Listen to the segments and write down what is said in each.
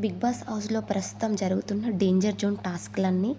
Big boss హౌస్లో ప్రస్తుతం జరుగుతున్న డేంజర్ జోన్ టాస్క్లన్నీ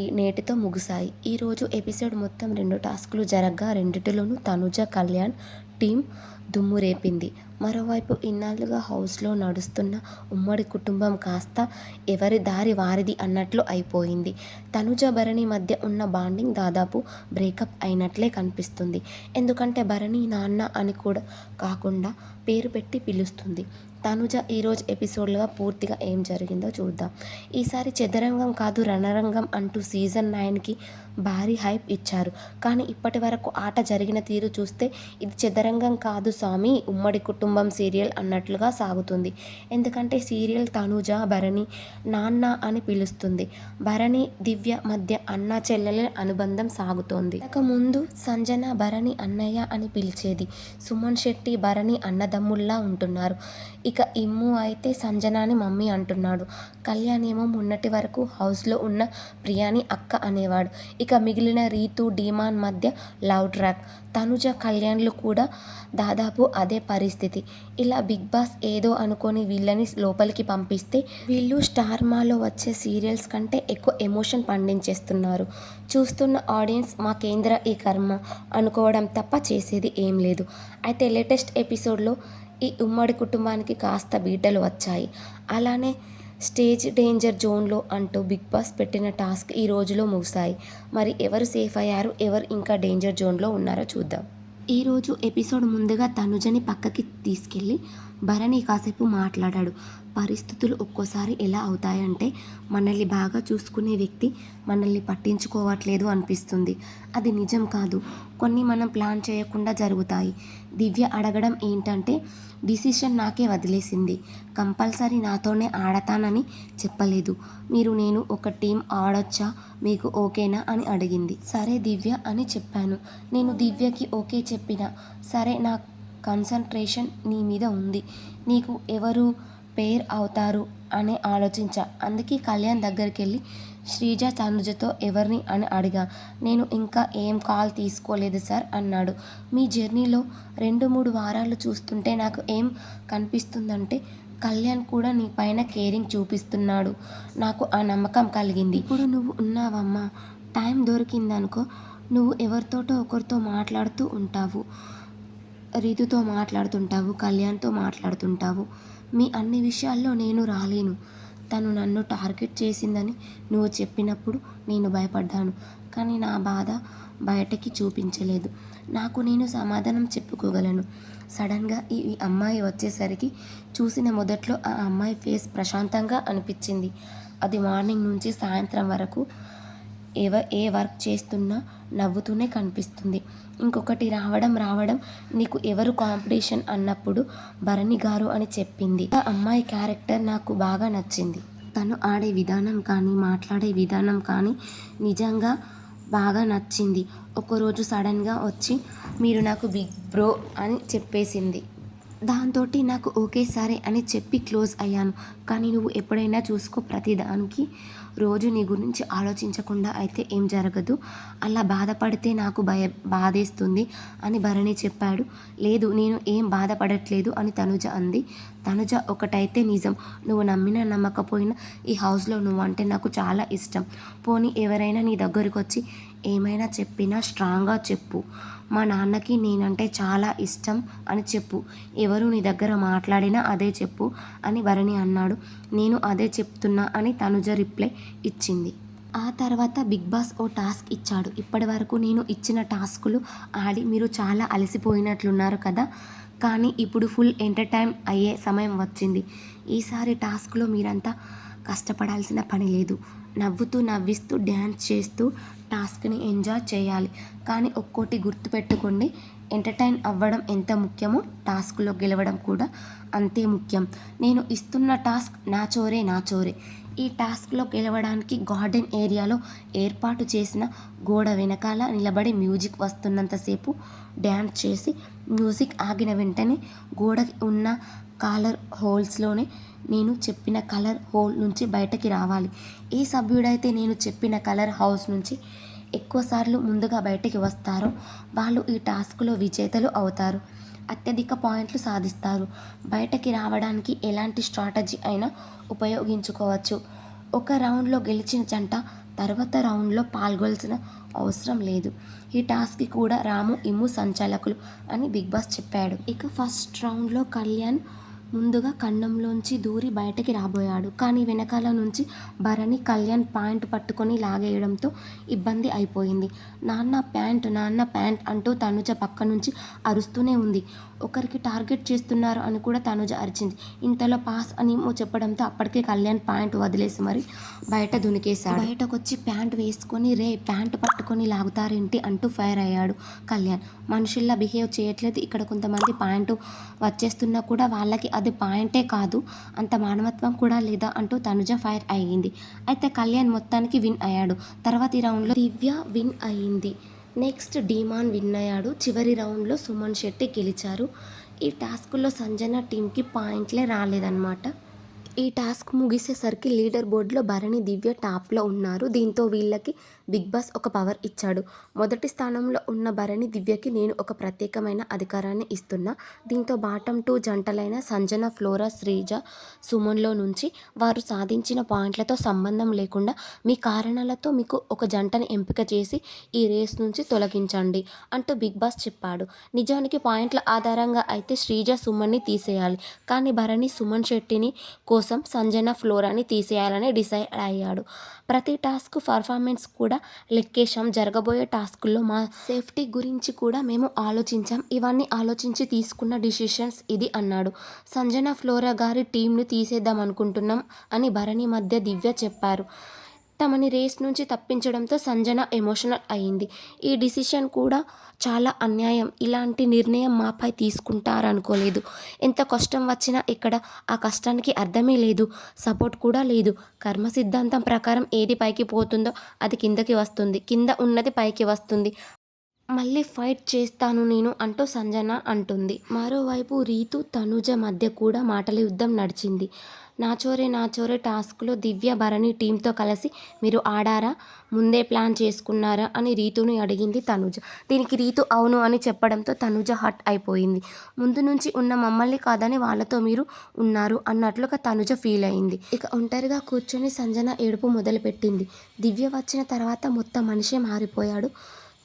ఈ నేటితో ముగిశాయి. ఈరోజు ఎపిసోడ్ మొత్తం రెండు టాస్కులు జరగ్గా రెండిటిలోనూ తనుజ కళ్యాణ్ టీం దుమ్ము రేపింది. మరోవైపు ఇన్నాళ్ళుగా హౌస్లో నడుస్తున్న ఉమ్మడి కుటుంబం కాస్త ఎవరి దారి వారిది అన్నట్లు అయిపోయింది. తనుజ భరణి మధ్య ఉన్న బాండింగ్ దాదాపు బ్రేకప్ అయినట్లే కనిపిస్తుంది. ఎందుకంటే భరణి నాన్న అని కూడా కాకుండా పేరు పెట్టి పిలుస్తుంది. తనుజ ఈరోజు ఎపిసోడ్లుగా పూర్తిగా ఏం జరిగిందో చూద్దాం. ఈసారి చదరంగం కాదు రణరంగం అంటూ సీజన్ నైన్కి భారీ హైప్ ఇచ్చారు. కానీ ఇప్పటి వరకు ఆట జరిగిన తీరు చూస్తే ఇది చదరంగం కాదు స్వామి ఉమ్మడి కుటుంబం సీరియల్ అన్నట్లుగా సాగుతుంది. ఎందుకంటే సీరియల్ తనుజ భరణి నాన్న అని పిలుస్తుంది. భరణి దివ్య మధ్య అన్న చెల్లెల అనుబంధం సాగుతోంది. ఇక ముందు సంజన భరణి అన్నయ్య అని పిలిచేది. సుమన్ శెట్టి భరణి అన్నదమ్ముల్లా ఉంటున్నారు. ఇక ఇమ్ము అయితే సంజనాని మమ్మీ అంటున్నాడు. కళ్యాణ్ ఏమో మొన్నటి వరకు హౌస్లో ఉన్న ప్రియాని అక్క అనేవాడు. ఇక మిగిలిన రీతు డీమాన్ మధ్య లవ్ ట్రాక్. తనుజ కళ్యాణ్లు కూడా దాదాపు అదే పరిస్థితి. ఇలా బిగ్ బాస్ ఏదో అనుకొని వీళ్ళని లోపలికి పంపిస్తే వీళ్ళు స్టార్ మాలో వచ్చే సీరియల్స్ కంటే ఎక్కువ ఎమోషన్ పండించేస్తున్నారు. చూస్తున్న ఆడియన్స్ మా కేంద్ర ఈ కర్మ అనుకోవడం తప్ప చేసేది ఏం లేదు. అయితే లేటెస్ట్ ఎపిసోడ్లో ఈ ఉమ్మడి కుటుంబానికి కాస్త బీటలు వచ్చాయి. అలానే స్టేజ్ డేంజర్ జోన్లో అంటూ బిగ్ బాస్ పెట్టిన టాస్క్ ఈ రోజులో ముగిశాయి. మరి ఎవరు సేఫ్ అయ్యారు? ఎవరు ఇంకా డేంజర్ జోన్లో ఉన్నారో చూద్దాం. ఈరోజు ఎపిసోడ్ ముందుగా తనుజని పక్కకి తీసుకెళ్ళి భరణి కాసేపు మాట్లాడాడు. పరిస్థితులు ఒక్కోసారి ఎలా అవుతాయంటే మనల్ని బాగా చూసుకునే వ్యక్తి మనల్ని పట్టించుకోవట్లేదు అనిపిస్తుంది. అది నిజం కాదు. కొన్ని మనం ప్లాన్ చేయకుండా జరుగుతాయి. దివ్య అడగడం ఏంటంటే డిసిషన్ నాకే వదిలేసింది. కంపల్సరీ నాతోనే ఆడతానని చెప్పలేదు. మీరు నేను ఒక టీం ఆడొచ్చా? మీకు ఓకేనా? అని అడిగింది. సరే దివ్య అని చెప్పాను. నేను దివ్యకి ఓకే చెప్పిన. సరే నా కన్సన్ట్రేషన్ నీ మీద ఉంది. నీకు ఎవరు పేర్ అవుతారు అని ఆలోచించా. అందుకే కళ్యాణ్ దగ్గరికి వెళ్ళి శ్రీజ తనుజతో ఎవరిని అని అడిగా. నేను ఇంకా ఏం కాల్ తీసుకోలేదు సార్ అన్నాడు. మీ జర్నీలో రెండు మూడు వారాలు చూస్తుంటే నాకు ఏం కనిపిస్తుందంటే కళ్యాణ్ కూడా నీ పైన కేరింగ్ చూపిస్తున్నాడు. నాకు ఆ నమ్మకం కలిగింది. ఇప్పుడు నువ్వు ఉన్నావమ్మా. టైం దొరికిందనుకో నువ్వు ఎవరితోటో ఒకరితో మాట్లాడుతూ ఉంటావు. రీతుతో మాట్లాడుతుంటావు కళ్యాణ్తో మాట్లాడుతుంటావు. మీ అన్ని విషయాల్లో నేను రాలేను. తను నన్ను టార్గెట్ చేసిందని నువ్వు చెప్పినప్పుడు నేను భయపడ్డాను. కానీ నా బాధ బయటకి చూపించలేదు. నాకు నేను సమాధానం చెప్పుకోగలను. సడన్గా ఈ ఈ అమ్మాయి వచ్చేసరికి చూసిన మొదట్లో ఆ అమ్మాయి ఫేస్ ప్రశాంతంగా అనిపించింది. అది మార్నింగ్ నుంచి సాయంత్రం వరకు ఎవ ఏ వర్క్ చేస్తున్నా నవ్వుతూనే కనిపిస్తుంది. ఇంకొకటి రావడం రావడం నీకు ఎవరు కాంపిటీషన్ అన్నప్పుడు భరణి గారు అని చెప్పింది. ఆ అమ్మాయి క్యారెక్టర్ నాకు బాగా నచ్చింది. తను ఆడే విధానం కానీ మాట్లాడే విధానం కానీ నిజంగా బాగా నచ్చింది. ఒకరోజు సడన్గా వచ్చి మీరు నాకు బిగ్ బ్రో అని చెప్పేసింది. దాంతో నాకు ఓకే అని చెప్పి క్లోజ్ అయ్యాను. కానీ నువ్వు ఎప్పుడైనా చూసుకో ప్రతిదానికి రోజు నీ గురించి ఆలోచించకుండా అయితే ఏం జరగదు. అలా బాధపడితే నాకు భయ బాధేస్తుంది అని భరణి చెప్పాడు. లేదు నేను ఏం బాధపడట్లేదు అని తనుజ అంది. తనుజ ఒకటైతే నిజం. నువ్వు నమ్మినా నమ్మకపోయినా ఈ హౌస్లో నువ్వు అంటే నాకు చాలా ఇష్టం. పోనీ ఎవరైనా నీ దగ్గరికి వచ్చి ఏమైనా చెప్పినా స్ట్రాంగ్గా చెప్పు. మా నాన్నకి నేనంటే చాలా ఇష్టం అని చెప్పు. ఎవరు నీ దగ్గర మాట్లాడినా అదే చెప్పు అని భరణి అన్నాడు. నేను అదే చెప్తున్నా అని తనుజ రిప్లై ఇచ్చింది. ఆ తర్వాత బిగ్ బాస్ ఓ టాస్క్ ఇచ్చాడు. ఇప్పటి వరకు నేను ఇచ్చిన టాస్కులు ఆడి మీరు చాలా అలసిపోయినట్లున్నారు కదా. కానీ ఇప్పుడు ఫుల్ ఎంటర్టైన్ అయ్యే సమయం వచ్చింది. ఈసారి టాస్క్లో మీరంతా కష్టపడాల్సిన పని లేదు. నవ్వుతూ నవ్విస్తూ డ్యాన్స్ చేస్తూ టాస్క్ని ఎంజాయ్ చేయాలి. కానీ ఒక్కోటి గుర్తుపెట్టుకోండి ఎంటర్టైన్ అవ్వడం ఎంత ముఖ్యమో టాస్క్లో గెలవడం కూడా అంతే ముఖ్యం. నేను ఇస్తున్న టాస్క్ నా చోరే నా చోరే. ఈ టాస్క్లో గెలవడానికి గార్డెన్ ఏరియాలో ఏర్పాటు చేసిన గోడ వెనకాల నిలబడి మ్యూజిక్ వస్తున్నంతసేపు డ్యాన్స్ చేసి మ్యూజిక్ ఆగిన వెంటనే గోడ ఉన్న కాలర్ హోల్స్లోనే నేను చెప్పిన కలర్ హోల్ నుంచి బయటకి రావాలి. ఏ సభ్యుడైతే నేను చెప్పిన కలర్ హౌస్ నుంచి ఎక్కువసార్లు ముందుగా బయటికి వస్తారో వాళ్ళు ఈ టాస్క్లో విజేతలు అవుతారు. అత్యధిక పాయింట్లు సాధిస్తారు. బయటకి రావడానికి ఎలాంటి స్ట్రాటజీ అయినా ఉపయోగించుకోవచ్చు. ఒక రౌండ్లో గెలిచిన జంట తర్వాత రౌండ్లో పాల్గొల్సిన అవసరం లేదు. ఈ టాస్క్కి కూడా రాము ఇమ్ము సంచాలకులు అని బిగ్ బాస్ చెప్పాడు. ఇక ఫస్ట్ రౌండ్లో కళ్యాణ్ ముందుగా కన్నంలోంచి దూరి బయటకి రాబోయాడు. కానీ వెనకాల నుంచి భరణి కళ్యాణ్ ప్యాంట్ పట్టుకొని లాగేయడంతో ఇబ్బంది అయిపోయింది. నాన్న ప్యాంట్ నాన్న ప్యాంట్ అంటూ తనుజ పక్క నుంచి అరుస్తూనే ఉంది. ఒకరికి టార్గెట్ చేస్తున్నారు అని కూడా తనుజ అరిచింది. ఇంతలో పాస్ అని చెప్పడంతో అప్పటికే కళ్యాణ్ ప్యాంట్ వదిలేసి మరి బయట దునికేశాడు. బయటకు వచ్చి ప్యాంట్ వేసుకొని రే ప్యాంట్ పట్టుకొని లాగుతారేంటి? అంటూ ఫైర్ అయ్యాడు కళ్యాణ్. మనుషుల్లా బిహేవ్ చేయట్లేదు. ఇక్కడ కొంతమంది ప్యాంటు వచ్చేస్తున్నా కూడా వాళ్ళకి అది పాయింటే కాదు అంత మానవత్వం కూడా లేదా అంటూ తనుజ ఫైర్ అయ్యింది. అయితే కళ్యాణ్ మొత్తానికి విన్ అయ్యాడు. తర్వాతి రౌండ్లో దివ్య విన్ అయ్యింది. నెక్స్ట్ డీమాన్ విన్ అయ్యాడు చివరి రౌండ్లో సుమన్ శెట్టి గెలిచారు. ఈ టాస్క్లో సంజన టీంకి పాయింట్లే రాలేదన్నమాట. ఈ టాస్క్ ముగిసేసరికి లీడర్ బోర్డులో భరణి దివ్య టాప్లో ఉన్నారు. దీంతో వీళ్ళకి బిగ్ బాస్ ఒక పవర్ ఇచ్చాడు. మొదటి స్థానంలో ఉన్న భరణి దివ్యకి నేను ఒక ప్రత్యేకమైన అధికారాన్ని ఇస్తున్నా. దీంతో బాటం టూ జంటలైన సంజన ఫ్లోరా శ్రీజ సుమన్లో నుంచి వారు సాధించిన పాయింట్లతో సంబంధం లేకుండా మీ కారణాలతో మీకు ఒక జంటని ఎంపిక చేసి ఈ రేస్ నుంచి తొలగించండి అంటూ బిగ్ బాస్ చెప్పాడు. నిజానికి పాయింట్ల ఆధారంగా అయితే శ్రీజ సుమన్ని తీసేయాలి. కానీ భరణి సుమన్ శెట్టిని కోసం కోసం సంజన ఫ్లోరాని తీసేయాలని డిసైడ్ అయ్యాడు. ప్రతి టాస్క్ పర్ఫార్మెన్స్ కూడా లెక్కేశాం. జరగబోయే టాస్కుల్లో మా సేఫ్టీ గురించి కూడా మేము ఆలోచించాం. ఇవన్నీ ఆలోచించి తీసుకున్న డిసిషన్స్ ఇది అన్నాడు. సంజన ఫ్లోరా గారి టీంను తీసేద్దాం అనుకుంటున్నాం అని భరణి మధ్య దివ్య చెప్పారు. తమని రేస్ నుంచి తప్పించడంతో సంజన ఎమోషనల్ అయింది ఈ డిసిషన్ కూడా చాలా అన్యాయం. ఇలాంటి నిర్ణయం మాపై తీసుకుంటారనుకోలేదు. ఎంత కష్టం వచ్చినా ఇక్కడ ఆ కష్టానికి అర్థమే లేదు. సపోర్ట్ కూడా లేదు. కర్మ సిద్ధాంతం ప్రకారం ఏది పైకి పోతుందో అది కిందకి వస్తుంది. కింద ఉన్నది పైకి వస్తుంది. మళ్ళీ ఫైట్ చేస్తాను నేను అంటూ సంజన అంటుంది. మరోవైపు రీతు తనుజ మధ్య కూడా మాటల యుద్ధం నడిచింది. నాచోరే నాచోరే టాస్క్లో దివ్య భరణి టీంతో కలిసి మీరు ఆడారా? ముందే ప్లాన్ చేసుకున్నారా? అని రీతుని అడిగింది తనుజ. దీనికి రీతు అవును అని చెప్పడంతో తనుజ హట్ అయిపోయింది. ముందు నుంచి ఉన్న మమ్మల్ని కాదని వాళ్ళతో మీరు ఉన్నారు అన్నట్లుగా తనుజ ఫీల్ అయింది. ఇక ఒంటరిగా కూర్చొని సంజన ఏడుపు మొదలుపెట్టింది. దివ్య వచ్చిన తర్వాత మొత్తం మనిషే మారిపోయాడు.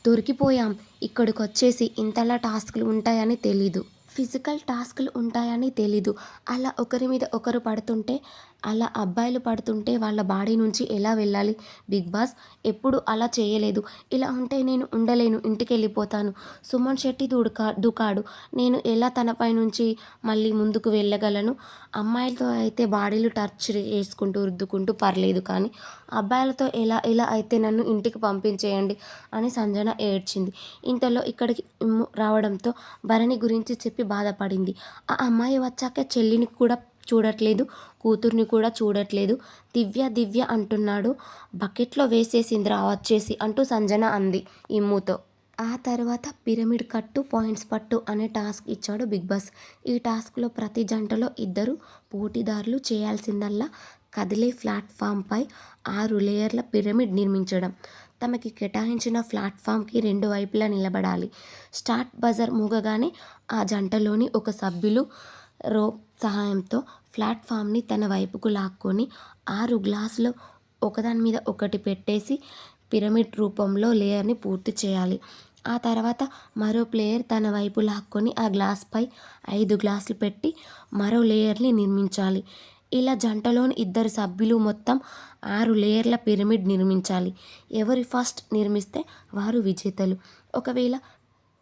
దొరికిపోయాం. ఇక్కడికి వచ్చేసి ఇంతలా టాస్క్లు ఉంటాయని తెలీదు. ఫిజికల్ టాస్క్లు ఉంటాయని తెలీదు. అలా ఒకరి మీద ఒకరు పడుతుంటే అలా అబ్బాయిలు పడుతుంటే వాళ్ళ బాడీ నుంచి ఎలా వెళ్ళాలి? బిగ్ బాస్ ఎప్పుడు అలా చేయలేదు. ఇలా ఉంటే నేను ఉండలేను ఇంటికి వెళ్ళిపోతాను సుమన్ శెట్టి దుడుకా దుకాడు. నేను ఎలా తనపై నుంచి మళ్ళీ ముందుకు వెళ్ళగలను? అమ్మాయిలతో అయితే బాడీలు టచ్ చేసుకుంటూ రుద్దుకుంటూ పర్లేదు కానీ అబ్బాయిలతో ఎలా ఎలా అయితే నన్ను ఇంటికి పంపించేయండి అని సంజన ఏడ్చింది. ఇంతలో ఇక్కడికి రావడంతో భరణి గురించి చెప్పి బాధపడింది. ఆ అమ్మాయి వచ్చాక చెల్లిని కూడా చూడట్లేదు కూతుర్ని కూడా చూడట్లేదు. దివ్య దివ్య అంటున్నాడు. బకెట్లో వేసేసిందిరా వచ్చేసి అంటూ సంజన అంది ఇమ్ముతో ఆ తర్వాత పిరమిడ్ కట్టు పాయింట్స్ పట్టు అనే టాస్క్ ఇచ్చాడు బిగ్ బాస్. ఈ టాస్క్లో ప్రతి జంటలో ఇద్దరు పోటీదారులు చేయాల్సిందల్లా కదిలే ప్లాట్ఫామ్పై ఆరు లేయర్ల పిరమిడ్ నిర్మించడం. తమకి కేటాయించిన ప్లాట్ఫామ్కి రెండు వైపులా నిలబడాలి. స్టార్ట్ బజర్ మూగగానే ఆ జంటలోని ఒక సభ్యులు రోప్ సహాయంతో ప్లాట్ఫామ్ని తన వైపుకు లాక్కొని ఆరు గ్లాసులు ఒకదాని మీద ఒకటి పెట్టేసి పిరమిడ్ రూపంలో లేయర్ని పూర్తి చేయాలి. ఆ తర్వాత మరో ప్లేయర్ తన వైపు లాక్కొని ఆ గ్లాస్పై ఐదు గ్లాసులు పెట్టి మరో లేయర్ని నిర్మించాలి. ఇలా జంటలోని ఇద్దరు సభ్యులు మొత్తం ఆరు లేయర్ల పిరమిడ్ నిర్మించాలి. ఎవరి ఫస్ట్ నిర్మిస్తే వారు విజేతలు. ఒకవేళ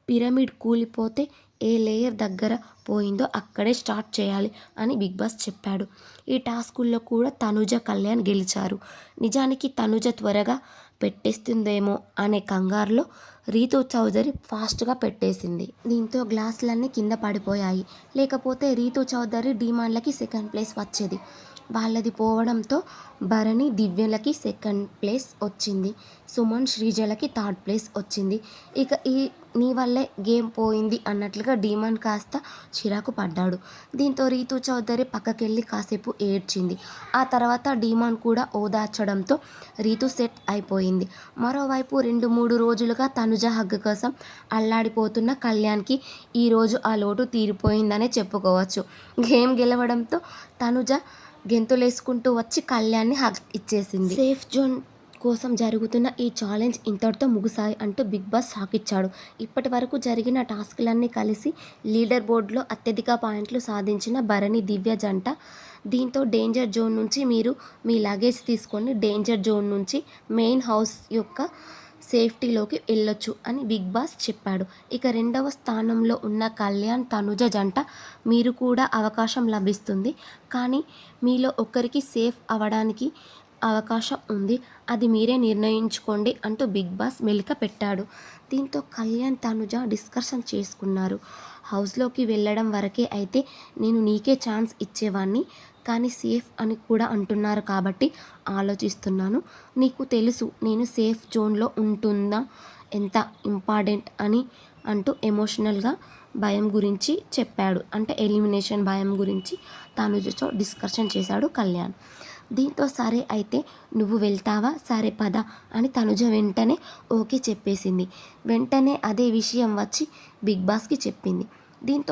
పిరమిడ్ కూలిపోతే ఏ లేయర్ దగ్గర పోయిందో అక్కడే స్టార్ట్ చేయాలి అని బిగ్ బాస్ చెప్పాడు. ఈ టాస్కుల్లో కూడా తనుజ కళ్యాణ్ గెలిచారు. నిజానికి తనుజ త్వరగా పెట్టేస్తుందేమో అనే కంగారులో రీతు చౌదరి ఫాస్ట్గా పెట్టేసింది. దీంతో గ్లాసులన్నీ కింద పడిపోయాయి. లేకపోతే రీతు చౌదరి డిమాండ్లకి సెకండ్ ప్లేస్ వచ్చేది. వాళ్ళది పోవడంతో భరణి దివ్యలకి సెకండ్ ప్లేస్ వచ్చింది. సుమన్ శ్రీజలకి థర్డ్ ప్లేస్ వచ్చింది. ఇక ఈ నీ వల్లే గేమ్ పోయింది అన్నట్లుగా డీమాన్ కాస్త చిరాకు పడ్డాడు. దీంతో రీతు చౌదరి పక్కకెళ్ళి కాసేపు ఏడ్చింది. ఆ తర్వాత డీమాన్ కూడా ఓదార్చడంతో రీతు సెట్ అయిపోయింది. మరోవైపు రెండు మూడు రోజులుగా తనుజ హగ్గు కోసం అల్లాడిపోతున్న కళ్యాణ్కి ఈరోజు ఆ లోటు తీరిపోయిందనే చెప్పుకోవచ్చు. గేమ్ గెలవడంతో తనుజ గెంతులేసుకుంటూ వచ్చి కళ్యాణ్ని హగ్ ఇచ్చేసింది. సేఫ్ జోన్ కోసం జరుగుతున్న ఈ ఛాలెంజ్ ఇంతటితో ముగిసాయి అంటూ బిగ్ బాస్ షాక్ ఇచ్చాడు. ఇప్పటి వరకు జరిగిన టాస్క్లన్నీ కలిసి లీడర్ బోర్డులో అత్యధిక పాయింట్లు సాధించిన భరణి దివ్య జంట. దీంతో డేంజర్ జోన్ నుంచి మీరు మీ లగేజ్ తీసుకొని డేంజర్ జోన్ నుంచి మెయిన్ హౌస్ యొక్క సేఫ్టీలోకి వెళ్ళొచ్చు అని బిగ్ బాస్ చెప్పాడు. ఇక రెండవ స్థానంలో ఉన్న కళ్యాణ్ తనుజ జంట మీరు కూడా అవకాశం లభిస్తుంది. కానీ మీలో ఒకరికి సేఫ్ అవ్వడానికి అవకాశం ఉంది. అది మీరే నిర్ణయించుకోండి అంటూ బిగ్ బాస్ మెలిక పెట్టాడు. దీంతో కళ్యాణ్ తనుజ డిస్కషన్ చేసుకున్నారు. హౌస్లోకి వెళ్ళడం వరకే అయితే నేను నీకే ఛాన్స్ ఇచ్చేవాడిని కానీ సేఫ్ అని కూడా అంటున్నారు కాబట్టి ఆలోచిస్తున్నాను. నీకు తెలుసు నేను సేఫ్ జోన్లో ఉంటుందా? ఎంత ఇంపార్టెంట్ అని అంటూ ఎమోషనల్గా భయం గురించి చెప్పాడు. అంటే ఎలిమినేషన్ భయం గురించి తనుజతో డిస్కషన్ చేశాడు కళ్యాణ్. దీంతో సరే అయితే నువ్వు వెళ్తావా? సరే పద అని తనుజ వెంటనే ఓకే చెప్పేసింది. వెంటనే అదే విషయం వచ్చి బిగ్ బాస్కి చెప్పింది. దీంతో